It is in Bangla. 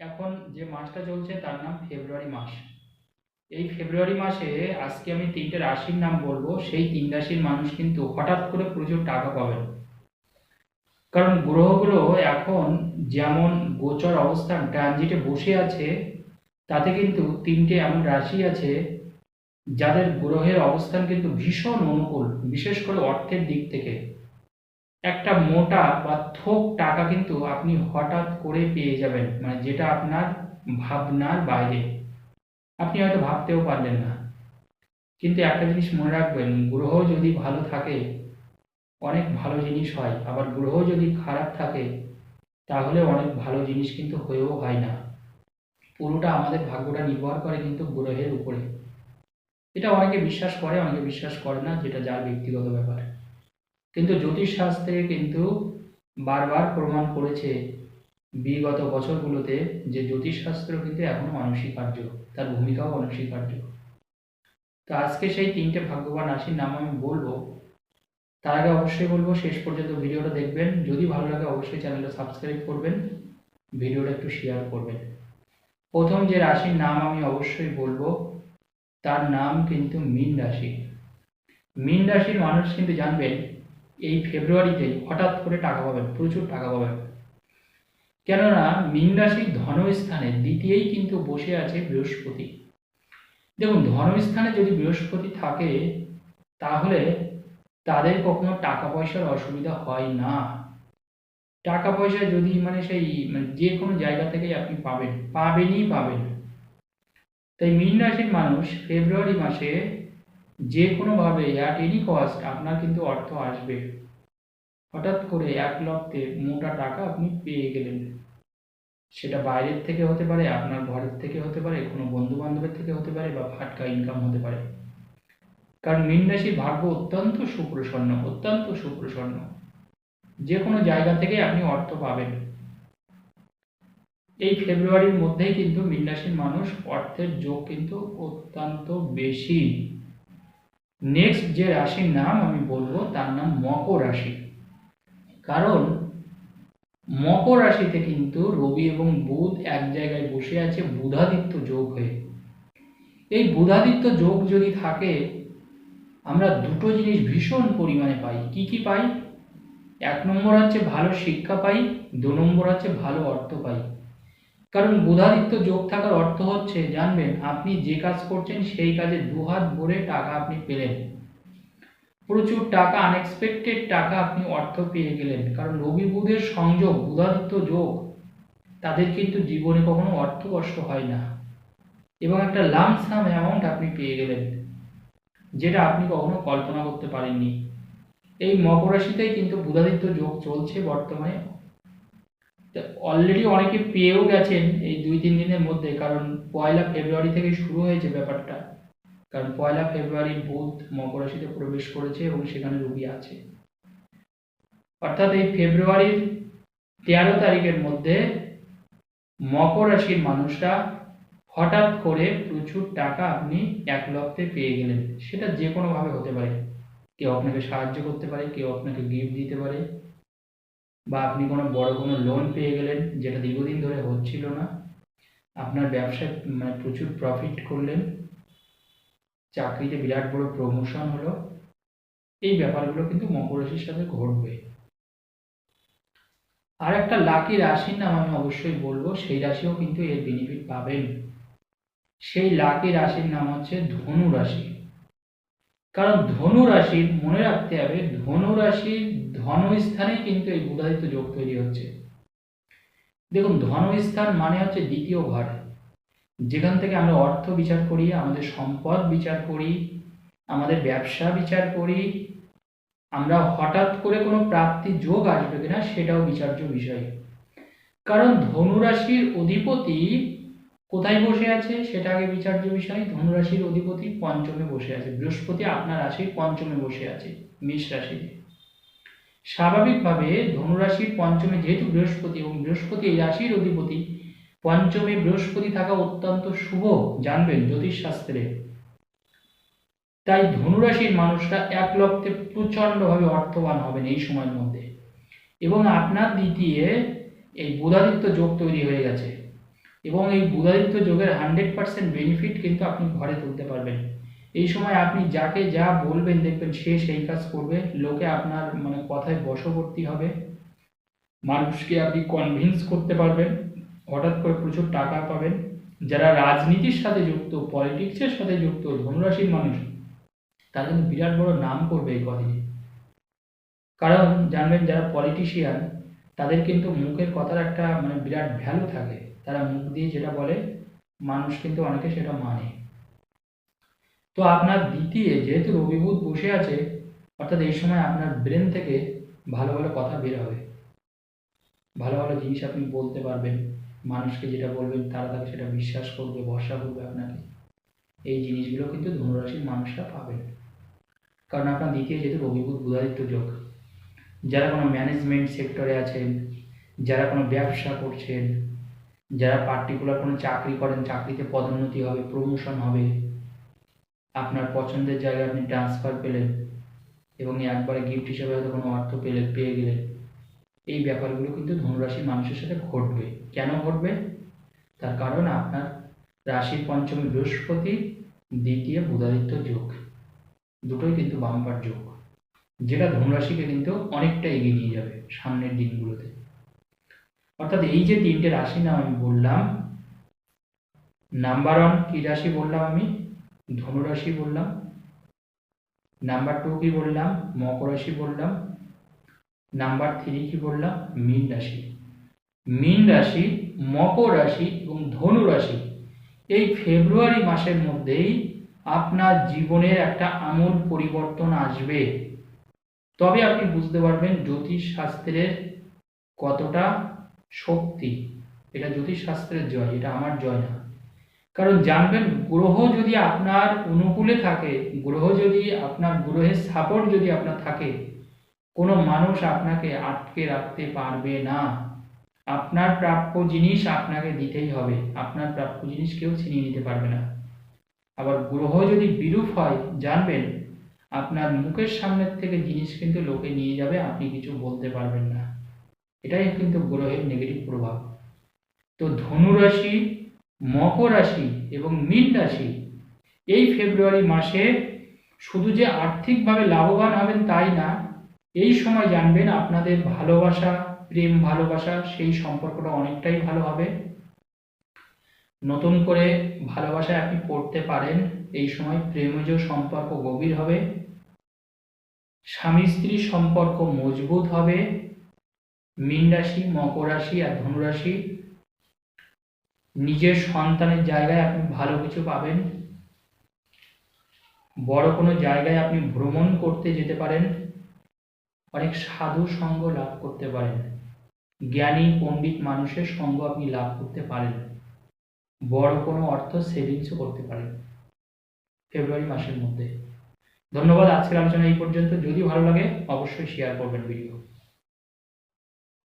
এখন যে মাসটা চলছে তার নাম ফেব্রুয়ারি মাস। এই ফেব্রুয়ারি মাসে আজকে আমি তিনটে রাশির নাম বলব। সেই তিন রাশির মানুষ কিন্তু হঠাৎ করে প্রচুর টাকা পাবেন। কারণ গ্রহগুলো এখন যেমন গোচর অবস্থান ট্রানজিটে বসে আছে, তাতে কিন্তু তিনটে এমন রাশি আছে যাদের গ্রহের অবস্থান কিন্তু ভীষণ অনুকূল, বিশেষ করে অর্থের দিক থেকে। একটা মোটা বা থোক টাকা কিন্তু আপনি হঠাৎ করে পেয়ে যাবেন মানে যেটা আপনার ভাবনার বাইরে। আপনি হয়তো ভাবতেও পারলেন না। কিন্তু একটা জিনিস মনে রাখবেন, গ্রহ যদি ভালো থাকে, অনেক ভালো জিনিস হয়। আবার গ্রহ যদি খারাপ থাকে, তাহলে অনেক ভালো জিনিস কিন্তু হয়েও হয় না। পুরোটা আমাদের ভাগ্যটা নির্ভর করে কিন্তু গ্রহের উপরে। এটা অনেকে বিশ্বাস করে, অনেকে বিশ্বাস করে না, যেটা যার ব্যক্তিগত ব্যাপার। কিন্তু জ্যোতিষ শাস্ত্রে কিন্তু বারবার প্রমাণ করেছে বিগত বছরগুলোতে যে জ্যোতিষ শাস্ত্র কিন্তু এখনও অনস্বীকার্য, তার ভূমিকাও অনস্বীকার্য। তো আজকে সেই তিনটে ভাগ্যবান রাশির নাম আমি বলব। তার আগে অবশ্যই বলব, শেষ পর্যন্ত ভিডিওটা দেখবেন। যদি ভালো লাগে অবশ্যই চ্যানেলটা সাবস্ক্রাইব করবেন, ভিডিওটা একটু শেয়ার করবেন। প্রথম যে রাশির নাম আমি অবশ্যই বলব, তার নাম কিন্তু মীন রাশি। মীন রাশির মানুষ কিন্তু জানবেন এই ফেব্রুয়ারিতে হঠাৎ করে টাকা পাবেন, প্রচুর টাকা পাবেন। কেননা, মীন রাশির ধনস্থানে দ্বিতীয়ই কিন্তু বসে আছে বৃহস্পতি। দেখুন, ধনস্থানে যদি বৃহস্পতি থাকে, তাহলে তাদের কখনো টাকা পয়সার অসুবিধা হয় না। টাকা পয়সা যদি মানে সেই মানে যে কোনো জায়গা থেকে আপনি পাবেন, পাবেনই পাবেন। তাই মীন রাশির মানুষ ফেব্রুয়ারি মাসে যে কোনোভাবে অ্যাট এনি কস্ট আপনার কিন্তু অর্থ আসবে। হঠাৎ করে এক লক্ষে মোটা টাকা আপনি পেয়ে গেলেন। সেটা বাইরের থেকে হতে পারে, আপনার ঘরের থেকে হতে পারে, কোনো বন্ধু বান্ধবের থেকে হতে পারে বা ফাটকা ইনকাম হতে পারে। কারণ মীন রাশির ভাগ্য অত্যন্ত সুপ্রসন্ন অত্যন্ত সুপ্রসন্ন। যে কোনো জায়গা থেকে আপনি অর্থ পাবেন। এই ফেব্রুয়ারির মধ্যেই কিন্তু মীন রাশির মানুষ অর্থের যোগ কিন্তু অত্যন্ত বেশি। নেক্সট যে রাশির নাম আমি বলব, তার নাম মকর রাশি। কারণ মকর রাশিতে কিন্তু রবি এবং বুধ এক জায়গায় বসে আছে, বুধাদিত্য যোগ হয়ে। এই বুধাদিত্য যোগ যদি থাকে, আমরা দুটো জিনিস ভীষণ পরিমাণে পাই। কি কি পাই? এক নম্বর হচ্ছে ভালো শিক্ষা পাই, দু নম্বর হচ্ছে ভালো অর্থ পাই। কারণ বুধাদিত্য যোগ থাকার অর্থ হচ্ছে, জানবেন, আপনি যে কাজ করছেন সেই কাজে দুহাত ভরে টাকা আপনি পেলেন। প্রচুর টাকা আনএক্সপেক্টেড টাকা আপনি অর্থ পেয়ে গেলেন। কারণ রবি বুধের সংযোগ, বুধাদিত্য যোগ, তাদের কিন্তু জীবনে কখনো অর্থ কষ্ট হয় না। এবং একটা লামসাম অ্যামাউন্ট আপনি পেয়ে গেলেন, যেটা আপনি কখনো কল্পনা করতে পারেননি। এই মকর রাশিতেই কিন্তু বুধাদিত্য যোগ চলছে বর্তমানে। অলরেডি অনেকে পেয়েও গেছেন এই দুই তিন দিনের মধ্যে, কারণ পয়লা ফেব্রুয়ারি থেকে শুরু হয়েছে ব্যাপারটা। কারণ পয়লা ফেব্রুয়ারি বুধ মকর প্রবেশ করেছে এবং সেখানে রবি আছে। অর্থাৎ এই ফেব্রুয়ারির তেরো তারিখের মধ্যে মকর রাশির মানুষরা হঠাৎ করে প্রচুর টাকা আপনি এক লক্ষে পেয়ে গেলেন। সেটা যে কোনোভাবে হতে পারে। কেউ আপনাকে সাহায্য করতে পারে, কেউ আপনাকে গিফট দিতে পারে। বা আপনি কোনো বড় কোনো লোন পেয়ে গেলেন যেটা দীর্ঘদিন ধরে হচ্ছিল না, আপনার ব্যবসায় মানে প্রচুর প্রফিট করলেন, চাকরিতে বিরাট বড় প্রমোশন হলো, এই ব্যাপারগুলো কিন্তু মকর রাশির সাথে ঘটবে। আর একটা লাকি রাশির নাম আমি অবশ্যই বলব, সেই রাশিও কিন্তু এর বেনিফিট পাবেন। সেই লাকি রাশির নাম হচ্ছে ধনু রাশি। কারণ ধনু রাশির মনে রাখতে হবে, ধনু রাশির ধনস্থানে কিন্তু এই বুধাদিত্য যোগ তৈরি হচ্ছে। দেখুন, ধনস্থান মানে হচ্ছে দ্বিতীয় ঘর। যেখান থেকে আমরা অর্থ বিচার করি, আমাদের সম্পদ বিচার করি, আমাদের ব্যবসা বিচার করি, আমরা হঠাৎ করে কোনো প্রাপ্তি যোগ আসবে কিনা সেটাও বিচার্য বিষয়। কারণ ধনুরাশির অধিপতি কোথায় বসে আছে সেটা আগে বিচার্য বিষয়। ধনুরাশির অধিপতি পঞ্চমে বসে আছে। বৃহস্পতি আপনার রাশির পঞ্চমে বসে আছে, মেষ রাশিতে। স্বাভাবিকভাবে ধনুরাশির পঞ্চমে যেহেতু বৃহস্পতি এবং বৃহস্পতি এই রাশির অধিপতি, পঞ্চমে বৃহস্পতি থাকা অত্যন্ত শুভ, জানবেন জ্যোতিষ শাস্ত্রে তাই ধনুরাশির মানুষরা এক লক্ষে প্রচণ্ডভাবে অর্থবান হবেন এই সময়ের মধ্যে। এবং আপনার দ্বিতীয় এই বুধাদিত্য যোগ তৈরি হয়ে গেছে। এবং এই বুধাদিত্য যোগের হান্ড্রেড পার্সেন্ট বেনিফিট কিন্তু আপনি ঘরে তুলতে পারবেন। এই সময় আপনি যাকে যা বলবেন দেখবেন সে সেই কাজ করবে। লোকে আপনার মানে কথায় বশবর্তী হবে। মানুষকে আপনি কনভিন্স করতে পারবেন। হঠাৎ করে প্রচুর টাকা পাবেন। যারা রাজনীতির সাথে যুক্ত পলিটিক্সের সাথে যুক্ত, ধনুরাশির মানুষ, তারা কিন্তু বিরাট বড় নাম করবে এই কদিনে কারণ জানবেন যারা পলিটিশিয়ান তাদের কিন্তু মুখের কথার একটা মানে বিরাট ভ্যালু থাকে। তারা মুখ দিয়ে যেটা বলে, মানুষ কিন্তু অনেকে সেটা মানে। তো আপনার দ্বিতীয় যেহেতু রবিবুধ বসে আছে, অর্থাৎ এই সময় আপনার ব্রেন থেকে ভালো ভালো কথা বের হবে। ভালো ভালো জিনিস আপনি বলতে পারবেন, মানুষকে যেটা বলবেন তারা তাকে সেটা বিশ্বাস করবে, ভরসা করবে আপনাকে। এই জিনিসগুলো কিন্তু ধনুরাশির মানুষরা পাবেন কারণ আপনার দ্বিতীয় যেহেতু রবিবুধ বুধাদিত্য যোগ। যারা কোনো ম্যানেজমেন্ট সেক্টরে আছেন, যারা কোনো ব্যবসা করছেন, যারা পার্টিকুলার কোনো চাকরি করেন, চাকরিতে পদোন্নতি হবে প্রমোশন হবে আপনার পছন্দের জায়গায় আপনি ট্রান্সফার পেলেন এবং একবারে গিফট হিসেবে হয়তো কোনো অর্থ পেলে পেয়ে গেলেন। এই ব্যাপারগুলো কিন্তু ধনুরাশির মানুষের সাথে ঘটবে। কেন ঘটবে? তার কারণ আপনার রাশির পঞ্চমী বৃহস্পতি, দ্বিতীয় বুধাদিত্য যোগ। দুটোই কিন্তু বাম্পার যোগ। যেটা ধনুরাশিকে কিন্তু অনেকটা এগিয়ে নিয়ে যাবে সামনের দিনগুলোতে। অর্থাৎ এই যে তিনটে রাশি নাম আমি বললাম নাম্বার ওয়ান কি রাশি বললাম আমি? ধনুরাশি বললাম নাম্বার টু কি বললাম, মকর রাশি বললাম নাম্বার থ্রি কি বললাম, মীন রাশি। মীন রাশি, মকর রাশি এবং ধনু রাশি। এই ফেব্রুয়ারি মাসের মধ্যেই আপনার জীবনের একটা আমূল পরিবর্তন আসবে। তবে আপনি বুঝতে পারবেন জ্যোতিষ শাস্ত্রের কতটা শক্তি। এটা জ্যোতিষ শাস্ত্রের জয়, এটা আমার জয় না। কারণ জানবেন, গ্রহ যদি আপনার অনুকূলে থাকে, গ্রহ যদি আপনার গ্রহের সাপোর্ট যদি আপনার থাকে, কোনো মানুষ আপনাকে আটকে রাখতে পারবে না। আপনার প্রাপ্য জিনিস আপনাকে দিতেই হবে। আপনার প্রাপ্য জিনিস কেউ ছিনিয়ে নিতে পারবে না। আবার গ্রহ যদি বিরূপ হয়, জানবেন, আপনার মুখের সামনের থেকে জিনিস কিন্তু লোকে নিয়ে যাবে, আপনি কিছু বলতে পারবেন না। এটাই কিন্তু গ্রহের নেগেটিভ প্রভাব। তো ধনু রাশি মকর রাশি এবং মীন রাশি। এই ফেব্রুয়ারি মাসে শুধু যে আর্থিকভাবে লাভবান হবেন তাই না, এই সময় জানবেন আপনাদের ভালোবাসা, প্রেম ভালোবাসা, সেই সম্পর্কটা অনেকটাই ভালো হবে। নতুন করে ভালোবাসায় আপনি পড়তে পারেন, এই সময় প্রেমজ সম্পর্ক গভীর হবে। স্বামী স্ত্রীর সম্পর্ক মজবুত হবে। মীন রাশি, মকর রাশি আর ধনুরাশি নিজের সন্তানের জায়গায় আপনি ভালো কিছু পাবেন। বড় কোনো জায়গায় আপনি ভ্রমণ করতে যেতে পারেন। অনেক সাধু সঙ্গ লাভ করতে পারেন। জ্ঞানী, পণ্ডিত মানুষের সঙ্গ আপনি লাভ করতে পারেন। বড় কোনো অর্থ সেভিংসও করতে পারেন। ফেব্রুয়ারি মাসের মধ্যে। ধন্যবাদ, আজকের আলোচনা এই পর্যন্ত। যদি ভালো লাগে, অবশ্যই শেয়ার করবেন ভিডিও